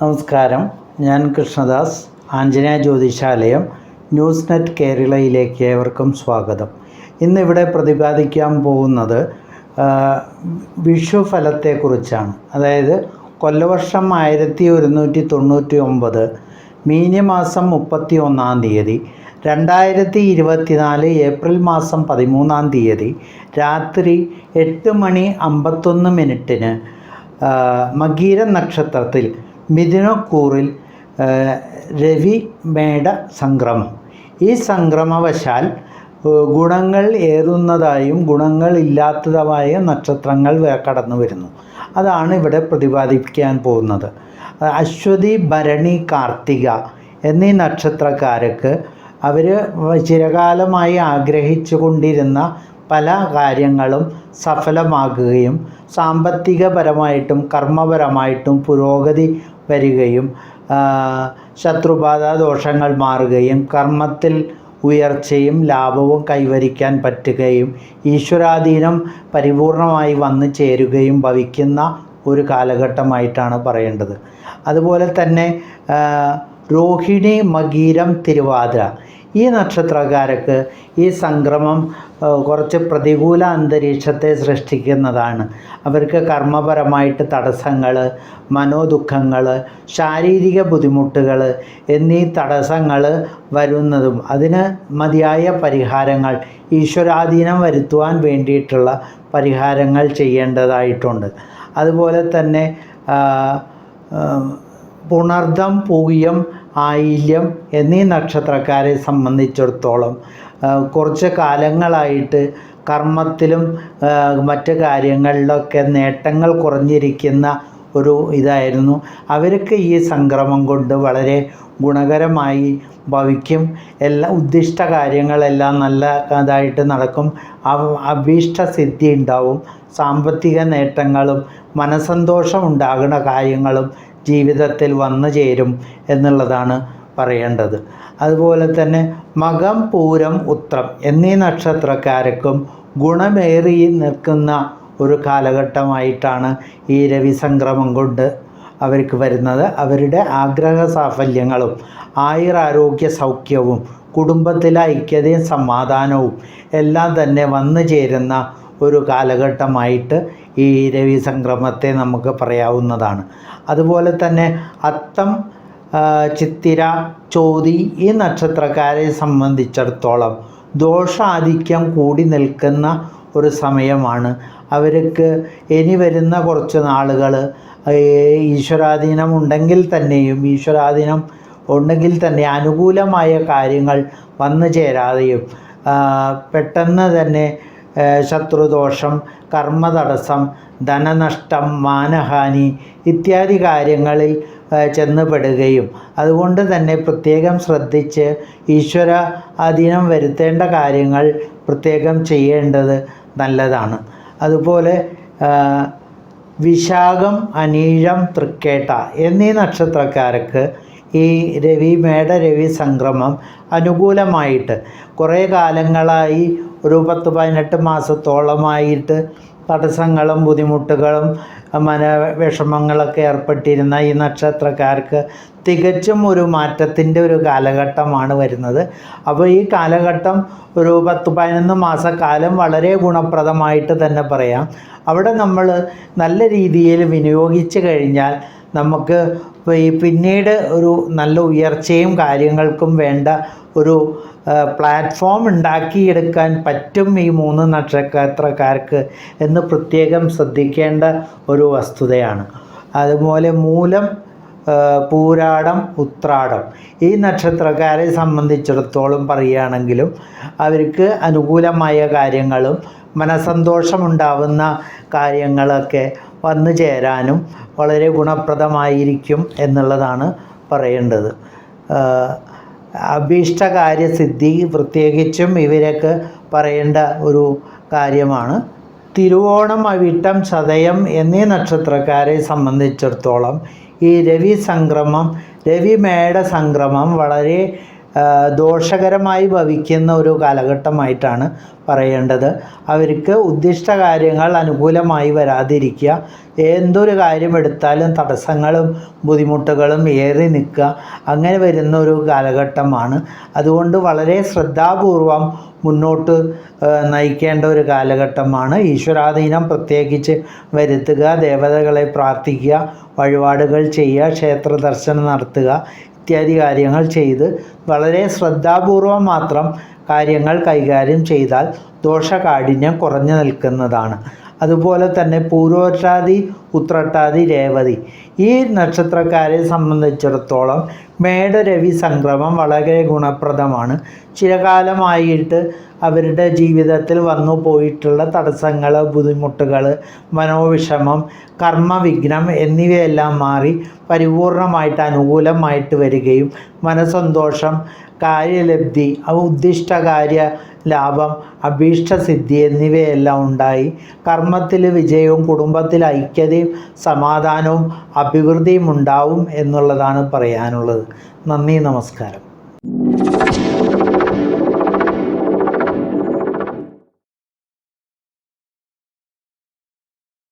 നമസ്കാരം. ഞാൻ Krishnadas Anjaneya Jyothishalayam news net കേരളയിലേക്ക് ഏവർക്കും സ്വാഗതം. ഇന്നിവിടെ പ്രതിപാദിക്കാൻ പോകുന്നത് വിഷു ഫലത്തെക്കുറിച്ചാണ് അതായത് കൊല്ലവർഷം ആയിരത്തി ഒരുന്നൂറ്റി തൊണ്ണൂറ്റി ഒമ്പത് മീനമാസം മുപ്പത്തി ഒന്നാം തീയതി രണ്ടായിരത്തി ഇരുപത്തിനാല് ഏപ്രിൽ മാസം പതിമൂന്നാം തീയതി രാത്രി എട്ട് മണി അമ്പത്തൊന്ന് മിനിറ്റിന് മകീര നക്ഷത്രത്തിൽ മിഥുനക്കൂറിൽ രവി മേട സംക്രമം. ഈ സംക്രമവശാൽ ഗുണങ്ങൾ ഏറുന്നതായും ഗുണങ്ങൾ ഇല്ലാത്തതുമായ നക്ഷത്രങ്ങൾ കടന്നു വരുന്നു. അതാണ് ഇവിടെ പ്രതിപാദിപ്പിക്കാൻ പോകുന്നത്. അശ്വതി ഭരണി കാർത്തിക എന്നീ നക്ഷത്രക്കാർക്ക് അവർ ചിരകാലമായി ആഗ്രഹിച്ചു കൊണ്ടിരുന്ന പല കാര്യങ്ങളും സഫലമാകുകയും സാമ്പത്തികപരമായിട്ടും കർമ്മപരമായിട്ടും പുരോഗതി വരികയും ശത്രുബാധ ദോഷങ്ങൾ മാറുകയും കർമ്മത്തിൽ ഉയർച്ചയും ലാഭവും കൈവരിക്കാൻ പറ്റുകയും ഈശ്വരാധീനം പരിപൂർണമായി വന്നു ചേരുകയും ഭവിക്കുന്ന ഒരു കാലഘട്ടമായിട്ടാണ് പറയേണ്ടത്. അതുപോലെ തന്നെ രോഹിണി മകീരം തിരുവാതിര. ഈ നക്ഷത്രക്കാർക്ക് ഈ സംക്രമം കുറച്ച് പ്രതികൂല അന്തരീക്ഷത്തെ സൃഷ്ടിക്കുന്നതാണ്. അവർക്ക് കർമ്മപരമായിട്ട് തടസ്സങ്ങൾ മനോദുഃഖങ്ങൾ ശാരീരിക ബുദ്ധിമുട്ടുകൾ എന്നീ തടസ്സങ്ങൾ വരുന്നതും അതിന് മതിയായ പരിഹാരങ്ങൾ ഈശ്വരാധീനം വരുത്തുവാൻ വേണ്ടിയിട്ടുള്ള പരിഹാരങ്ങൾ ചെയ്യേണ്ടതായിട്ടുണ്ട്. അതുപോലെ തന്നെ പുണർദം പൂയം ആയില്യം എന്നീ നക്ഷത്രക്കാരെ സംബന്ധിച്ചിടത്തോളം കുറച്ച് കാലങ്ങളായിട്ട് കർമ്മത്തിലും മറ്റു മറ്റ് കാര്യങ്ങളിലൊക്കെ നേട്ടങ്ങൾ കുറഞ്ഞിരിക്കുന്ന ഒരു ഇതായിരുന്നു. അവർക്ക് ഈ സംക്രമം കൊണ്ട് വളരെ ഗുണകരമായി ഭവിക്കും. എല്ലാ ഉദ്ദിഷ്ട കാര്യങ്ങളെല്ലാം നല്ല ഇതായിട്ട് നടക്കും. അഭീഷ്ട സിദ്ധി ഉണ്ടാവും. സാമ്പത്തിക നേട്ടങ്ങളും മനസന്തോഷം ഉണ്ടാകുന്ന കാര്യങ്ങളും ജീവിതത്തിൽ വന്നു ചേരും എന്നുള്ളതാണ് പറയേണ്ടത്. അതുപോലെ തന്നെ മകം പൂരം ഉത്രം എന്നീ നക്ഷത്രക്കാർക്കും ഗുണമേറി നിൽക്കുന്ന ഒരു കാലഘട്ടമായിട്ടാണ് ഈ രവി സംക്രമം കൊണ്ട് അവർക്ക് വരുന്നത്. അവരുടെ ആഗ്രഹ സാഫല്യങ്ങളും ആയുരാരോഗ്യ സൗഖ്യവും കുടുംബത്തിലെ ഐക്യതയും സമാധാനവും എല്ലാം തന്നെ വന്നു ചേരുന്ന ഒരു കാലഘട്ടമായിട്ട് ഈ രവി സംക്രമത്തെ നമുക്ക് പറയാവുന്നതാണ്. അതുപോലെ തന്നെ അത്തം ചിത്തിര ചോതി ഈ നക്ഷത്രക്കാരെ സംബന്ധിച്ചിടത്തോളം ദോഷാധിക്യം കൂടി നിൽക്കുന്ന ഒരു സമയമാണ്. അവർക്ക് ഇനി വരുന്ന കുറച്ച് നാളുകൾ ഈശ്വരാധീനം ഉണ്ടെങ്കിൽ തന്നെയും ഈശ്വരാധീനം ഉണ്ടെങ്കിൽ തന്നെ അനുകൂലമായ കാര്യങ്ങൾ വന്നു ചേരാതെയും പെട്ടെന്ന് തന്നെ ശത്രുദോഷം കർമ്മതടസ്സം ധനനഷ്ടം മാനഹാനി ഇത്യാദി കാര്യങ്ങളിൽ ചെന്നുപെടുകയും അതുകൊണ്ട് തന്നെ പ്രത്യേകം ശ്രദ്ധിച്ച് ഈശ്വര അധീനം വരുത്തേണ്ട കാര്യങ്ങൾ പ്രത്യേകം ചെയ്യേണ്ടത് നല്ലതാണ്. അതുപോലെ വിശാഖം അനീഴം തൃക്കേട്ട എന്നീ നക്ഷത്രക്കാർക്ക് ഈ രവി മേട രവി സംക്രമം അനുകൂലമായിട്ട് കുറേ കാലങ്ങളായി ഒരു പത്ത് പതിനെട്ട് മാസത്തോളമായിട്ട് തടസ്സങ്ങളും ബുദ്ധിമുട്ടുകളും മന വിഷമങ്ങളൊക്കെ ഏർപ്പെട്ടിരുന്ന ഈ നക്ഷത്രക്കാർക്ക് തികച്ചും ഒരു മാറ്റത്തിന്റെ ഒരു കാലഘട്ടമാണ് വരുന്നത്. അപ്പോൾ ഈ കാലഘട്ടം ഒരു പത്ത് പതിനൊന്ന് മാസക്കാലം വളരെ ഗുണപ്രദമായിട്ട് തന്നെ പറയാം. അവിടെ നമ്മൾ നല്ല രീതിയിൽ വിനിയോഗിച്ച് കഴിഞ്ഞാൽ നമുക്ക് ഈ പിന്നീട് ഒരു നല്ല ഉയർച്ചയും കാര്യങ്ങൾക്കും വേണ്ട ഒരു പ്ലാറ്റ്ഫോം ഉണ്ടാക്കിയെടുക്കാൻ പറ്റും ഈ മൂന്ന് നക്ഷത്രക്കാർക്ക് എന്ന് പ്രത്യേകം ശ്രദ്ധിക്കേണ്ട ഒരു വസ്തുതയാണ്. അതുപോലെ മൂലം പൂരാടം ഉത്രാടം. ഈ നക്ഷത്രക്കാരെ സംബന്ധിച്ചിടത്തോളം പറയുകയാണെങ്കിലും അവർക്ക് അനുകൂലമായ കാര്യങ്ങളും മനസന്തോഷമുണ്ടാവുന്ന കാര്യങ്ങളൊക്കെ വന്നു ചേരാനും വളരെ ഗുണപ്രദമായിരിക്കും എന്നുള്ളതാണ് പറയേണ്ടത്. അഭീഷ്ടകാര്യസിദ്ധി പ്രത്യേകിച്ചും ഇവരൊക്കെ പറയേണ്ട ഒരു കാര്യമാണ്. തിരുവോണം അവിട്ടം ചതയം എന്നീ നക്ഷത്രക്കാരെ സംബന്ധിച്ചിടത്തോളം ഈ രവി സംക്രമം രവിമേട സംക്രമം വളരെ ദോഷകരമായി ഭവിക്കുന്ന ഒരു കാലഘട്ടമായിട്ടാണ് പറയേണ്ടത്. അവർക്ക് ഉദ്ദിഷ്ട കാര്യങ്ങൾ അനുകൂലമായി വരാതിരിക്കുക. എന്തൊരു കാര്യം എടുത്താലും തടസ്സങ്ങളും ബുദ്ധിമുട്ടുകളും ഏറി നിൽക്കുക. അങ്ങനെ വരുന്ന ഒരു കാലഘട്ടമാണ്. അതുകൊണ്ട് വളരെ ശ്രദ്ധാപൂർവം മുന്നോട്ട് നയിക്കേണ്ട ഒരു കാലഘട്ടമാണ്. ഈശ്വരാധീനം പ്രത്യേകിച്ച് വരുത്തുക ദേവതകളെ പ്രാർത്ഥിക്കുക വഴിപാടുകൾ ചെയ്യുക ക്ഷേത്ര ദർശനം നടത്തുക ഇത്യാദി കാര്യങ്ങൾ ചെയ്ത് വളരെ ശ്രദ്ധാപൂർവം മാത്രം കാര്യങ്ങൾ കൈകാര്യം ചെയ്താൽ ദോഷകാഠിന്യം കുറഞ്ഞു നിൽക്കുന്നതാണ്. അതുപോലെ തന്നെ പൂർവോട്ടാതി ഉത്രട്ടാതി രേവതി. ഈ നക്ഷത്രക്കാരെ സംബന്ധിച്ചിടത്തോളം മേടരവി സംക്രമം വളരെ ഗുണപ്രദമാണ്. ചിരകാലമായിട്ട് അവരുടെ ജീവിതത്തിൽ വന്നു പോയിട്ടുള്ള തടസ്സങ്ങൾ ബുദ്ധിമുട്ടുകൾ മനോവിഷമം കർമ്മവിഘ്നം എന്നിവയെല്ലാം മാറി പരിപൂർണമായിട്ട് അനുകൂലമായിട്ട് വരികയും മനസ്സന്തോഷം കാര്യലബ്ധി ഉദ്ദിഷ്ട കാര്യ ലാഭം അഭീഷ്ടസിദ്ധി എന്നിവയെല്ലാം ഉണ്ടായി. കർമ്മത്തിൽ വിജയവും കുടുംബത്തിൽ ഐക്യതയും സമാധാനവും അഭിവൃദ്ധിയും ഉണ്ടാവും എന്നുള്ളതാണ് പറയാനുള്ളത്. നന്ദി നമസ്കാരം.